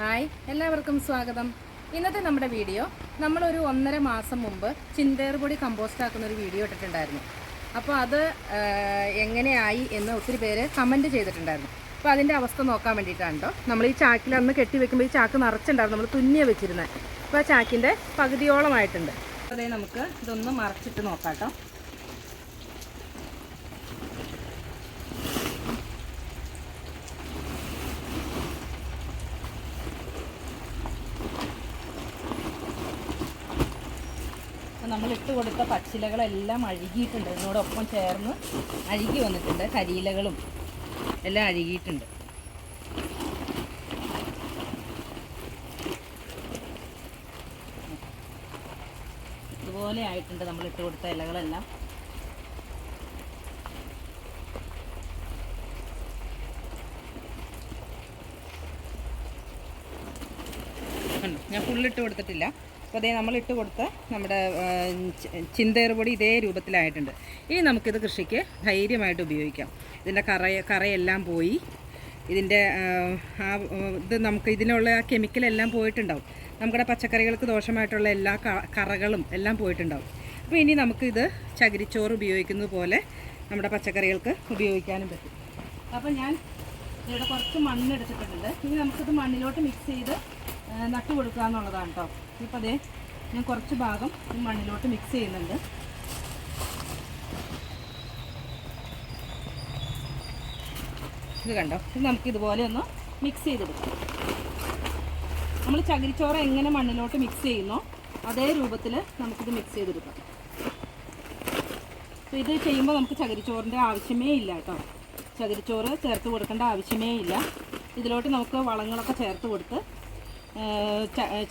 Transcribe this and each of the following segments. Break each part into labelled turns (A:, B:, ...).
A: Hi എല്ലാവർക്കും സ്വാഗതം. ഇന്നത്തെ നമ്മുടെ വീഡിയോ നമ്മളൊരു ഒന്നര മാസം മുമ്പ് ചിന്തേർപൊടി കമ്പോസ്റ്റ് ആക്കുന്ന ഒരു വീഡിയോ ഇട്ടിട്ടുണ്ടായിരുന്നു. അപ്പോൾ അത് എങ്ങനെയായി എന്ന് ഒത്തിരി പേര് കമന്റ് ചെയ്തിട്ടുണ്ടായിരുന്നു. അപ്പോൾ അതിന്റെ അവസ്ഥ നോക്കാൻ വേണ്ടിയിട്ടാണ് നമ്മൾ ഈ ചാക്കിൽ അന്ന് കെട്ടി വെക്കുമ്പോൾ ഈ ചാക്ക് നിറച്ചിട്ടുണ്ടായിരുന്നു നമ്മൾ തുന്നിയ വെച്ചിരുന്നത് അപ്പോൾ ആ ചാക്കിന്റെ പകുതിയോളമായിട്ടുണ്ട്. അതേ നമുക്ക് ഇതൊന്ന് മറച്ചിട്ട് നോക്കാം കേട്ടോ അപ്പോൾ നമ്മൾ ഇട്ട് കൊടുത്ത പച്ചിലകളെല്ലാം അഴുകിയിട്ടുണ്ട്. ഇതിനോടൊപ്പം ചേർന്ന് അഴുകി വന്നിട്ടുണ്ട്. കരിയിലകളും എല്ലാം അഴുകിയിട്ടുണ്ട്. ഇതുപോലെ ആയിട്ടുണ്ട് നമ്മൾ ഇട്ട് കൊടുത്ത ഇലകളെല്ലാം? ഞാൻ ഫുള്ളിട്ട് കൊടുത്തിട്ടില്ല. അപ്പോൾ അതേ നമ്മൾ ഇട്ട് കൊടുത്ത നമ്മുടെ ആ, ചി- ഇതേ രൂപത്തിലായിട്ടുണ്ട്. ഇനി നമുക്കിത് കൃഷിക്ക് ധൈര്യമായിട്ട് ഉപയോഗിക്കാം. ഇതിന്റെ കറ കറയെല്ലാം പോയി. ഇതിന്റെ ആ, ഇത് നമുക്ക് ഇതിനുള്ള ആ കെമിക്കലെല്ലാം പോയിട്ടുണ്ടാവും. നമ്മുടെ പച്ചക്കറികൾക്ക് ദോഷമായിട്ടുള്ള എല്ലാ കറകളും എല്ലാം പോയിട്ടുണ്ടാവും. അപ്പോൾ ഇനി നമുക്കിത് ചകിരിച്ചോറ് ഉപയോഗിക്കുന്നത് പോലെ നമ്മുടെ പച്ചക്കറികൾക്ക് ഉപയോഗിക്കാനും പറ്റും. അപ്പോൾ ഞാൻ ഇവിടെ കുറച്ച് മണ്ണ് എടുത്തിട്ടുണ്ട് ഇനി നമുക്കിത് മണ്ണിലോട്ട് മിക്സ് ചെയ്ത് നട്ടു കൊടുക്കുക എന്നുള്ളതാണ് കേട്ടോ ഇപ്പോൾ അതേ ഞാൻ കുറച്ച് ഭാഗം ഈ മണ്ണിലോട്ട് മിക്സ് ചെയ്യുന്നുണ്ട്. ഇത് കണ്ടോ? ഇത് നമുക്ക് ഇതുപോലെ ഒന്ന് മിക്സ് ചെയ്തെടുക്കാം. നമ്മൾ ചകിരിച്ചോറ് എങ്ങനെ മണ്ണിലോട്ട് മിക്സ് ചെയ്യുന്നോ അതേ രൂപത്തിൽ നമുക്കിത് മിക്സ് ചെയ്തെടുക്കാം. അപ്പോൾ ഇത് ചെയ്യുമ്പോൾ നമുക്ക് ചകിരിച്ചോറിന്റെ ആവശ്യമേ ഇല്ല കേട്ടോ ചകിരിച്ചോറ് ചേർത്ത് കൊടുക്കേണ്ട ആവശ്യമേ ഇല്ല. ഇതിലോട്ട് നമുക്ക് വളങ്ങളൊക്കെ ചേർത്ത് കൊടുത്ത്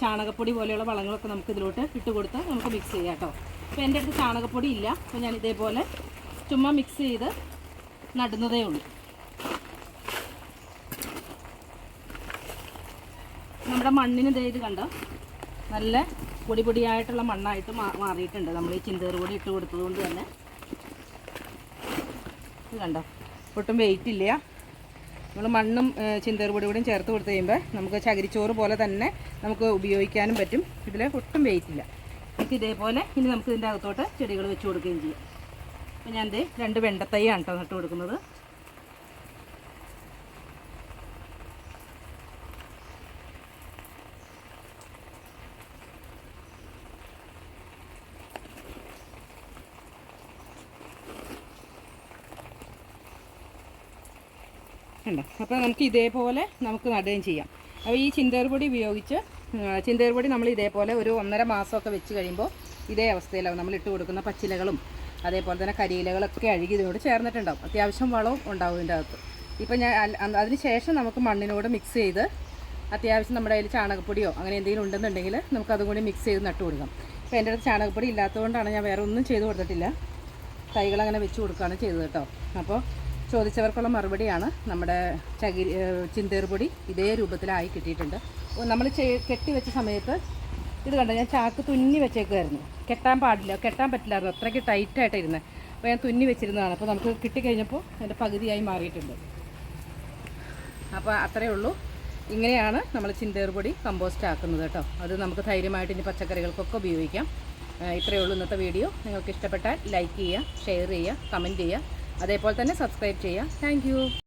A: ചാണകപ്പൊടി പോലെയുള്ള വളങ്ങളൊക്കെ നമുക്ക് ഇതിലോട്ട് ഇട്ട് കൊടുത്ത് നമുക്ക് മിക്സ് ചെയ്യാം കേട്ടോ. അപ്പോൾ എന്റെ അടുത്ത് ചാണകപ്പൊടി ഇല്ല. അപ്പോൾ ഞാൻ ഇതേപോലെ ചുമ്മാ മിക്സ് ചെയ്ത് നടുന്നതേ ഉള്ളൂ. നമ്മുടെ മണ്ണിന് ദേ ഇത് കണ്ടോ? നല്ല പൊടി പൊടിയായിട്ടുള്ള മണ്ണായിട്ട് മാറിയിട്ടുണ്ട്. നമ്മൾ ഈ ചിന്തേറ് പൊടി ഇട്ട് കൊടുത്തതുകൊണ്ട് തന്നെ. ഇത് കണ്ടോ? ഒട്ടും വെയിറ്റ് ഇല്ല. നമ്മൾ മണ്ണും ചിന്തേറ് പൊടി കൂടിയും ചേർത്ത് കൊടുത്ത് കഴിയുമ്പോൾ നമുക്ക് ചകിരിച്ചോറ് പോലെ തന്നെ നമുക്ക് ഉപയോഗിക്കാനും പറ്റും. ഇതിൽ ഒട്ടും വെയിറ്റ് ഇല്ല. ഇതേപോലെ ഇനി നമുക്ക് ഇതിന്റെ അകത്തോട്ട് ചെടികൾ വെച്ച് കൊടുക്കുകയും ചെയ്യാം. അപ്പോൾ ഞാൻ ഇത് രണ്ട് വെണ്ടത്തൈയാണ് കേട്ടോ നട്ട് കൊടുക്കുന്നത്. ഉണ്ടോ അപ്പോൾ നമുക്ക് ഇതേപോലെ നമുക്ക് നടുകയും ചെയ്യാം. അപ്പോൾ ഈ ചിന്തേർപൊടി ഉപയോഗിച്ച് ചിന്തേർപൊടി നമ്മൾ ഇതേപോലെ ഒരു ഒന്നര മാസമൊക്കെ വെച്ച് കഴിയുമ്പോൾ ഇതേ അവസ്ഥയിലാവും. നമ്മൾ ഇട്ട് കൊടുക്കുന്ന പച്ചിലകളും അതേപോലെ തന്നെ കരിയിലകളൊക്കെ അഴുകി ഇതിനോട് ചേർന്നിട്ടുണ്ടാവും. അത്യാവശ്യം വളവും ഉണ്ടാവും ഇതിന്റെ അകത്ത്. ഇപ്പം ഞാൻ അതിന് ശേഷം നമുക്ക് മണ്ണിനോട് മിക്സ് ചെയ്ത് അത്യാവശ്യം നമ്മുടെ കയ്യിൽ ചാണകപ്പൊടിയോ അങ്ങനെ എന്തെങ്കിലും ഉണ്ടെന്നുണ്ടെങ്കിൽ നമുക്ക് അതും കൂടി മിക്സ് ചെയ്ത് നട്ട് കൊടുക്കാം. അപ്പോൾ എന്റെ അടുത്ത് ചാണകപ്പൊടി ഇല്ലാത്തതുകൊണ്ടാണ് ഞാൻ വേറെ ഒന്നും ചെയ്ത് കൊടുത്തിട്ടില്ല. തൈകൾ അങ്ങനെ വെച്ച് കൊടുക്കുകയാണ് ചെയ്തത് കേട്ടോ. അപ്പോൾ ചോദിച്ചവർക്കുള്ള മറുപടിയാണ് നമ്മുടെ ചകിരി ചിന്തേർപൊടി ഇതേ രൂപത്തിലായി കിട്ടിയിട്ടുണ്ട്. നമ്മൾ കെട്ടി വെച്ച സമയത്ത് ഇത് കണ്ടോ ഞാൻ ചാക്ക് തുന്നി വെച്ചേക്കുമായിരുന്നു കെട്ടാൻ പാടില്ല കെട്ടാൻ പറ്റില്ലായിരുന്നു. അത്രയ്ക്ക് ടൈറ്റായിട്ട് ഇരുന്നത് അപ്പോൾ ഞാൻ തുന്നി വെച്ചിരുന്നതാണ്. അപ്പോൾ നമുക്ക് കിട്ടിക്കഴിഞ്ഞപ്പോൾ അതിന്റെ പകുതിയായി മാറിയിട്ടുണ്ട്. അപ്പോൾ അത്രയേ ഉള്ളൂ. ഇങ്ങനെയാണ് നമ്മൾ ചിന്തേർപൊടി കമ്പോസ്റ്റ് ആക്കുന്നത് കേട്ടോ. അത് നമുക്ക് ധൈര്യമായിട്ട് ഇനി പച്ചക്കറികൾക്കൊക്കെ ഉപയോഗിക്കാം. ഇത്രയേ ഉള്ളൂ ഇന്നത്തെ വീഡിയോ. നിങ്ങൾക്ക് ഇഷ്ടപ്പെട്ടാൽ ലൈക്ക് ചെയ്യുക ഷെയർ ചെയ്യുക കമന്റ് ചെയ്യുക. അതേപോലെ തന്നെ സബ്സ്ക്രൈബ് ചെയ്യുക. താങ്ക്